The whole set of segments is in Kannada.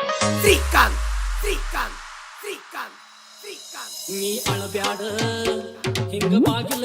ಶ್ರೀಕಾಂತ್ ಶ್ರೀಕಾಂತ್ ಶ್ರೀಕಾಂತ್ ಶ್ರೀಕಾಂತ್. ನೀ ಅಳಬ್ಯಾಡ ಹಿಂಗ ಬಾಗಿಲ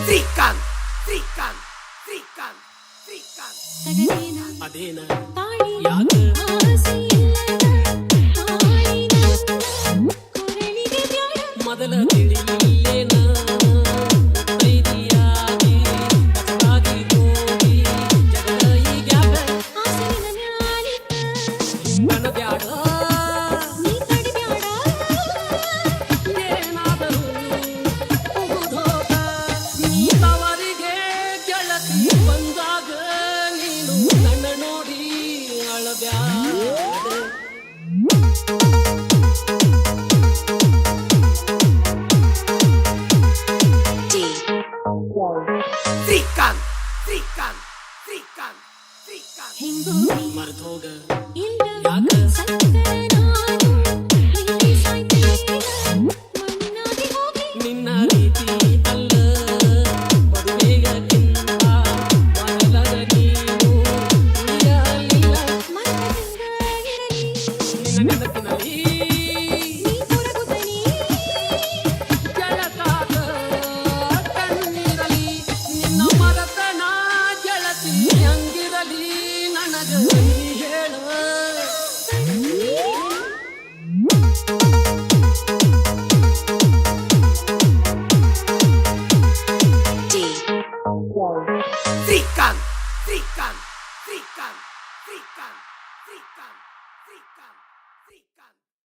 శ్రీకాంత్ శ్రీకాంత్ శ్రీకాంత్ శ్రీకాంత్ అదేనా ಮೊದಲ ತಿಳಿಯೇನ ನನಗೆ నిన్న రీతి Frikam! Frikam! Frikam! Frikam! Frikam! Zikan